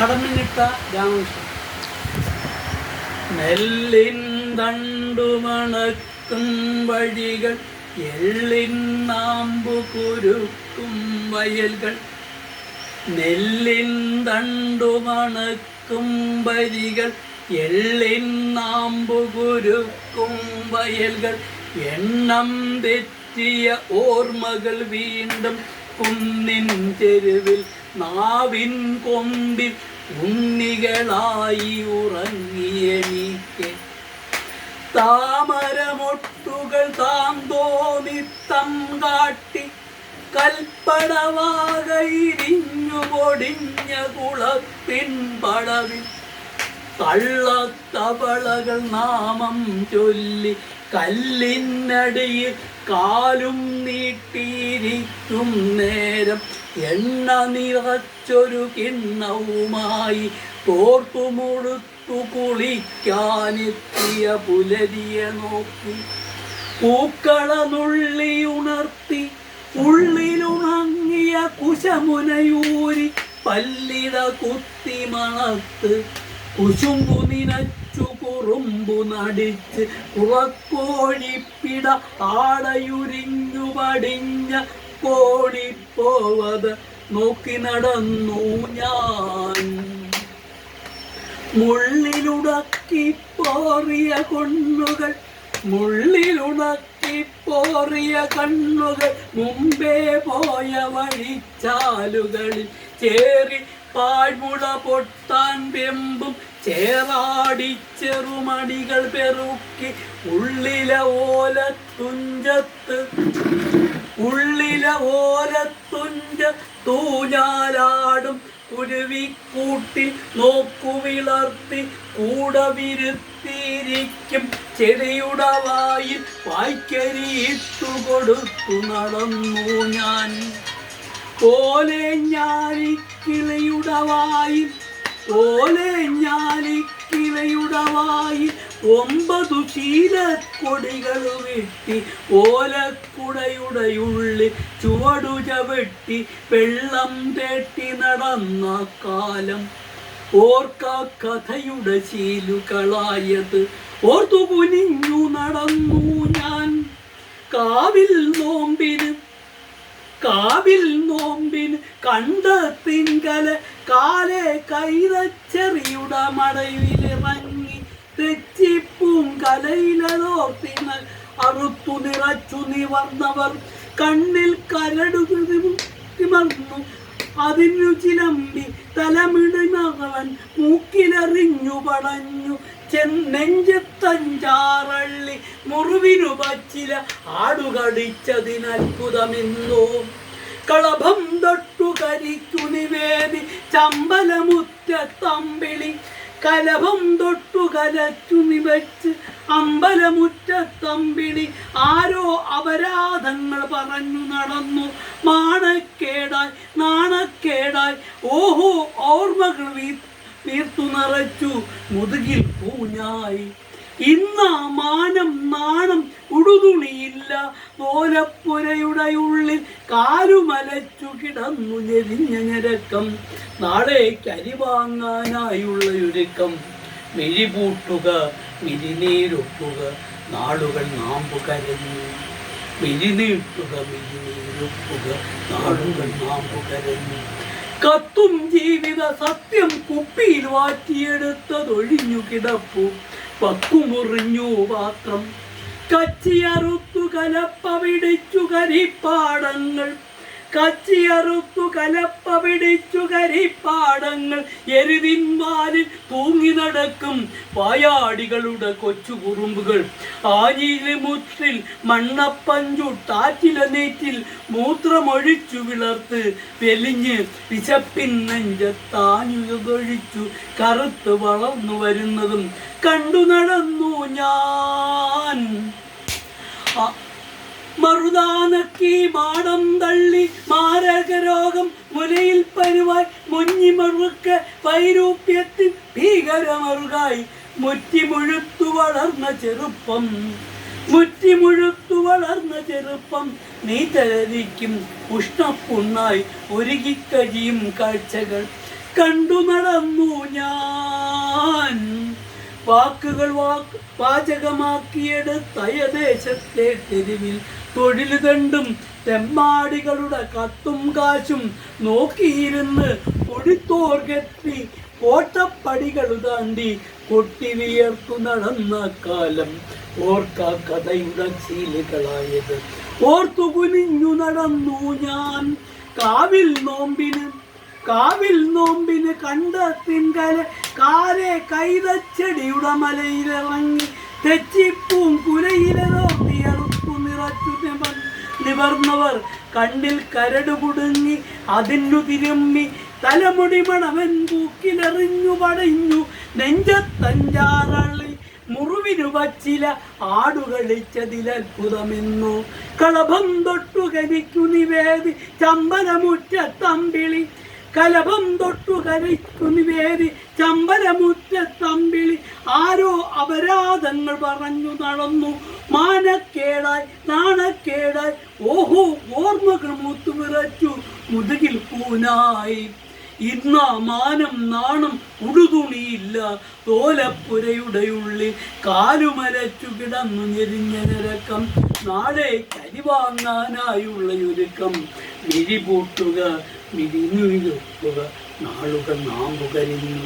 കടന്നിട്ട രാമകൃഷ്ണൻ. നെല്ലിൻ തണ്ടുമണക്കും വഴികൾ എള്ളിൻ നാമ്പു കുരുക്കും വയൽകൾ. നെല്ലിൻ തണ്ടുമണക്കും വരികൾ എള്ളിൻ നാമ്പു കുരുക്കും വയൽകൾ. എണ്ണം തെറ്റിയ ഓർമ്മകൾ വീണ്ടും കുന്നിൻ തെരുവിൽ നാവിൻ കൊമ്പിൽ ഉണ്ണികളായി ഉറങ്ങിയെനിക്ക് താമരമൊട്ടുകൾ താന്തോന്നിത്തം കാട്ടി കൽപ്പടവാകയിരിഞ്ഞു പൊടിഞ്ഞ കുളത്തിൻ പടവിൽ കള്ളത്തവളകൾ നാമം ചൊല്ലി കല്ലിനടിയിൽ കാലും നീട്ടിയിരിക്കും നേരം. എണ്ണ നിറച്ചൊരു കിണ്ണവുമായി തോർത്തുമുഴുത്തു കുളിക്കാനെത്തിയ പുലരിയെ നോക്കി. പൂക്കള ഉണർത്തി ഉള്ളിലുണങ്ങിയ കുശമുനയൂരി പല്ലിട കുത്തി മണത്ത് കുശുമ്പു നിനച്ചു കുറുമ്പു നടിച്ച് കുറക്കോഴിപ്പിട ആടയുരിഞ്ഞു പടിഞ്ഞ കോഴിപ്പോവത് നോക്കി നടന്നു ഞാൻ. മുള്ളിലുടക്കി പോറിയ കണ്ണുകൾ മുള്ളിലുണക്കി പോറിയ കണ്ണുകൾ മുമ്പേ പോയ വഴിച്ചാലുകളിൽ ചേറി പാഴ്മുള പൊട്ടാൻ വെമ്പും ചേറാടി ചെറുമണികൾ പെറുക്കി ഉള്ളിലെ ഓല തുഞ്ചത്ത് ഉള്ളിലെ ഓരത്തുഞ്ച് തൂഞ്ഞാലാടും കുരുവിക്കൂട്ടി നോക്കുവിളർത്തി കൂടെ വിരുത്തിയിരിക്കും ചെടിയുടെ വായിൽ വായ്ക്കരിയിട്ടു കൊടുത്തു നടന്നു ഞാൻ. ഓലെ ഞാലിക്കിളയുടെ വായിൽ ഓലെ ഞാലിക്കിളയുടെ വായിൽ ഒമ്പതു ശീലക്കൊടികൾ വെട്ടി ഓലക്കുടയുടെ ഉള്ളിൽ ചുവടു ചവിട്ടി വെള്ളം തേട്ടി നടന്ന കാലം. ഓർക്ക കഥയുടെ ശീലുകളായത്. ഓർത്തു കുനിഞ്ഞു നടന്നു ഞാൻ. കാവിൽ നോമ്പിന് കാവിൽ നോമ്പിന് കണ്ടത്തിങ്കല കാലെ കൈതച്ചെറിയുടെ മടയിലിറങ്ങി തെച്ചിപ്പും കലയിലോർത്തിങ്ങൾ അറുത്തു നിറച്ചു നിവർന്നവർ കണ്ണിൽ കരടു തിമർന്നു. അതിനു ചിലമ്പി തലമിടുന്നവൻ മൂക്കിലെറിഞ്ഞു പടഞ്ഞു. നെഞ്ചത്തഞ്ചാറള്ളി മുറിവിനു പച്ചില ആടുകടിച്ചതിനത്ഭുതമെന്നോ കളഭം തൊട്ടു കരിക്കു നിവേദി ചമ്പലമുറ്റത്തമ്പിളി കലഭം തൊട്ടു കലച്ചു നിവച്ച് അമ്പലമുറ്റത്തമ്പിളി ആരോ അപരാധങ്ങൾ പറഞ്ഞു നടന്നു. മാണക്കേടായി നാണക്കേടായി. ഓഹോ ഓർമ്മകൾ വീ തീർത്തു നിറച്ചു. മുതുകിൽ പൂഞ്ഞായി. ഇന്നാ മാനം നാണം ഉടുതുണിയില്ല. ഓലപ്പുരയുടെ ഉള്ളിൽ കാലുമലച്ചു കിടന്നു ഞെരിഞ്ഞ ഞരക്കം. നാളേക്ക് അരി വാങ്ങാനായുള്ള ഒരുക്കം മിഴി പൂട്ടുക മിഴിനീരൊപ്പുക നാളുകൾ നാമ്പു കരഞ്ഞു മിഴിനീട്ടുക മിഴിനീരൊപ്പുക നാളുകൾ നാമ്പു കരഞ്ഞു കത്തും ജീവിത സത്യം കുപ്പിയിൽ വാറ്റിയെടുത്തതൊഴിഞ്ഞു കിടപ്പു. പക്കുമുറിഞ്ഞു പാത്രം കച്ചിയറുത്തു കലപ്പ പിടിച്ചു കരിപ്പാടങ്ങൾ കച്ചിയറുത്തു കലപ്പ പിടിച്ചു കരിപ്പാടങ്ങൾ എരുതിന്മാരിൽ തൂങ്ങി നടക്കും പായാടികളുടെ കൊച്ചു കുറുമ്പുകൾ. ആഞ്ഞിലെ മണ്ണപ്പഞ്ചു താറ്റില നീറ്റിൽ മൂത്രമൊഴിച്ചു വിളർത്ത് വെലിഞ്ഞ് വിശപ്പിൻ നെഞ്ചത്താഞ്ഞുകൊഴിച്ചു കറുത്ത് വളർന്നു വരുന്നതും കണ്ടു നടന്നു ഞാൻ. മറുതാനക്കി മാടം തള്ളി മാരകരോഗം മുലയിൽ പരുവായി മുഞ്ഞിമറുക്ക് വൈരൂപ്യത്തിൽ ഭീകരമറുകായി മുറ്റിമുഴുത്തു വളർന്ന ചെറുപ്പം. മുറ്റിമുഴുത്തു വളർന്ന ചെറുപ്പം നീ തലരിക്കും ഉഷ്ണപ്പുണ്ണായി ഒരുകിക്കഴിയും കാഴ്ചകൾ കണ്ടു നടന്നു ഞാൻ. വാക്കുകൾ വാക്ക് പാചകമാക്കിയെടുത്തയദേശത്തെ തെരുവിൽ തൊഴിൽ കണ്ടും തെമ്മാടികളുടെ കത്തും കാശും നോക്കിയിരുന്ന് പൊടിത്തോർകെത്തി കോട്ടപ്പടികൾ താണ്ടി കൊട്ടി വിയർത്തു നടന്ന കാലം. ഓർക്ക കഥയുടെ ശീലുകളായത്. ഓർത്തു കുനിഞ്ഞു നടന്നു ഞാൻ. കാവിൽ നോമ്പിന് കാവിൽ നോമ്പിന് കണ്ട തിങ്കല കാലെ കൈതച്ചെടിയുടെ മലയിലിറങ്ങി തെച്ചിപ്പൂം കുരയിലോ നിവർന്നവർ കണ്ണിൽ കരട് കുടുങ്ങി അതിനു തിരുമ്മി തലമുടി മണവൻ പൂക്കിലെറിഞ്ഞു പടഞ്ഞു നെഞ്ചത്തഞ്ചാറളി മുറിവിനു വച്ചില ആടുകളിച്ചതിലത്ഭുതമെന്നു. കളഭം തൊട്ടു കരിക്കു നിവേദി ചമ്പലമുറ്റത്തമ്പിളി കലഭം തൊട്ടു കരയ്ക്കു നിവേദി ചമ്പലമുറ്റത്തമ്പിളി ആരോ അപരാധങ്ങൾ പറഞ്ഞു നടന്നു. മാനക്കേടായി നാണക്കേടായി. ഓഹോ ഓർമ്മകൾ മുത്തുവിറച്ചു. മുതുകിൽ പൂനായി. ഇന്ന മാനം നാണം ഉടുതുണിയില്ല. തോലപ്പുരയുടെ ഉള്ളിൽ കാലുമരച്ചു കിടന്നു ഞെരിഞ്ഞ നിരക്കം നാളെ കരിവാങ്ങാനായുള്ള ഒരുക്കം. വിരിപൂട്ടുക വിരിഞ്ഞുക നാളുകൾ നാമ്പുകരിഞ്ഞു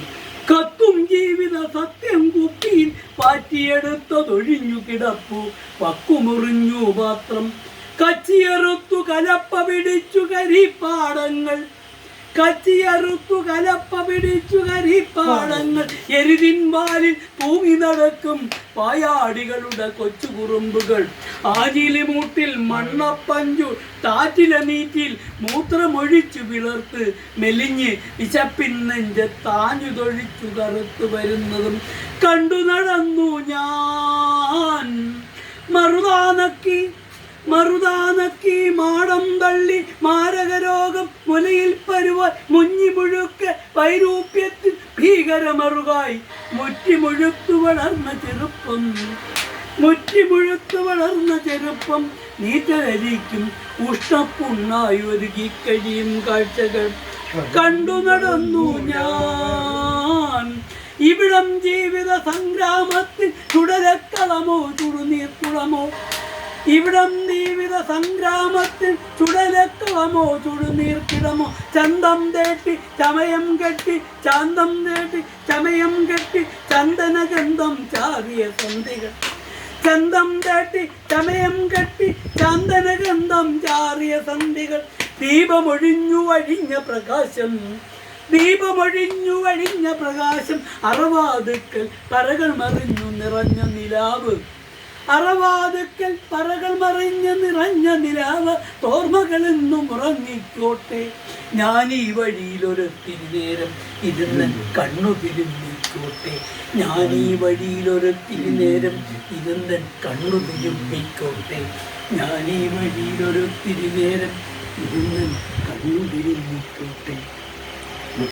കത്തും ജീവിത സത്യം കുപ്പിയിൽ പാറ്റിയെടുത്തതൊഴിഞ്ഞു കിടപ്പു പക്കുമുറിഞ്ഞു പാത്രം. കച്ചിയെറുത്തു കലപ്പ പിടിച്ചു കരിപ്പാടങ്ങൾ. കച്ചിയറുത്തു കലപ്പ പിടിച്ചു കരിപ്പാടങ്ങൾ എരുതിൻവാലിൽ തൂങ്ങി നടക്കും പായാടികളുടെ കൊച്ചു കുറുമ്പുകൾ ആജിലിമൂട്ടിൽ മണ്ണപ്പഞ്ചു താറ്റിലെ നീറ്റിൽ മൂത്രമൊഴിച്ചു വിളർത്ത് മെലിഞ്ഞ് വിശപ്പിൻ താഞ്ഞു തൊഴിച്ചു കറുത്തു വരുന്നതും കണ്ടു നടന്നു ഞാൻ. മറുതാനക്കി മറുതാനക്കി മാടം തള്ളി മാരകരോഗം മുലയിൽ പരുവ മുഞ്ഞി മുഴുക്ക് വൈരൂപ്യത്തിൽ ഭീകരമറുകായി മുറ്റി മുഴുത്തു വളർന്ന ചെറുപ്പം. മുറ്റി മുഴുത്തു വളർന്ന ചെറുപ്പം നീറ്റലരിക്കും ഉഷ്ണപ്പുണ്ണായി ഒരുക്കി കഴിയും കാഴ്ചകൾ. കണ്ടു നടന്നു ഞാൻ. ഇവിടം ജീവിത സംഗ്രാമത്തിൽ തുടരക്കളമോ ചുടുനീർക്കുളമോ ഇവിടം ജീവിത സംഗ്രാമത്തിൽ ചുടലക്കളമോ ചുടുനീർക്കിടമോ ചന്തം തേട്ടി ചമയം കെട്ടി ചാന്തം തേട്ടി ചമയം കെട്ടി ചന്ദനഗന്ധം ചാവിയ സന്ധികൾ. ചന്തം തേട്ടി ചമയം കെട്ടി ചന്ദനഗന്ധം ചാറിയ സന്ധികൾ. ദീപമൊഴിഞ്ഞു വഴിഞ്ഞ പ്രകാശം ദീപമൊഴിഞ്ഞു വഴിഞ്ഞ പ്രകാശം. അറവാതുക്കൽ പറകൾ മറിഞ്ഞു നിറഞ്ഞ നിലാവ്. അറവാതുക്കൽ പറകൾ മറിഞ്ഞ് നിറഞ്ഞ നിലാവ് തോർമകളെന്നും ഉറങ്ങിക്കോട്ടെ. ഞാൻ ഈ വഴിയിലൊരൊത്തിരി നേരം ഇരുന്ന് കണ്ണു തിരുമ്പിക്കോട്ടെ ഞാൻ ഈ വഴിയിലൊരൊത്തിരി നേരം ഇരുന്ന് കണ്ണു തിരുമ്പിക്കോട്ടെ ഞാൻ ഈ വഴിയിലൊരൊത്തിരി നേരം ഇരുന്ന് കണ്ണു തിരുമ്മിക്കോട്ടെ.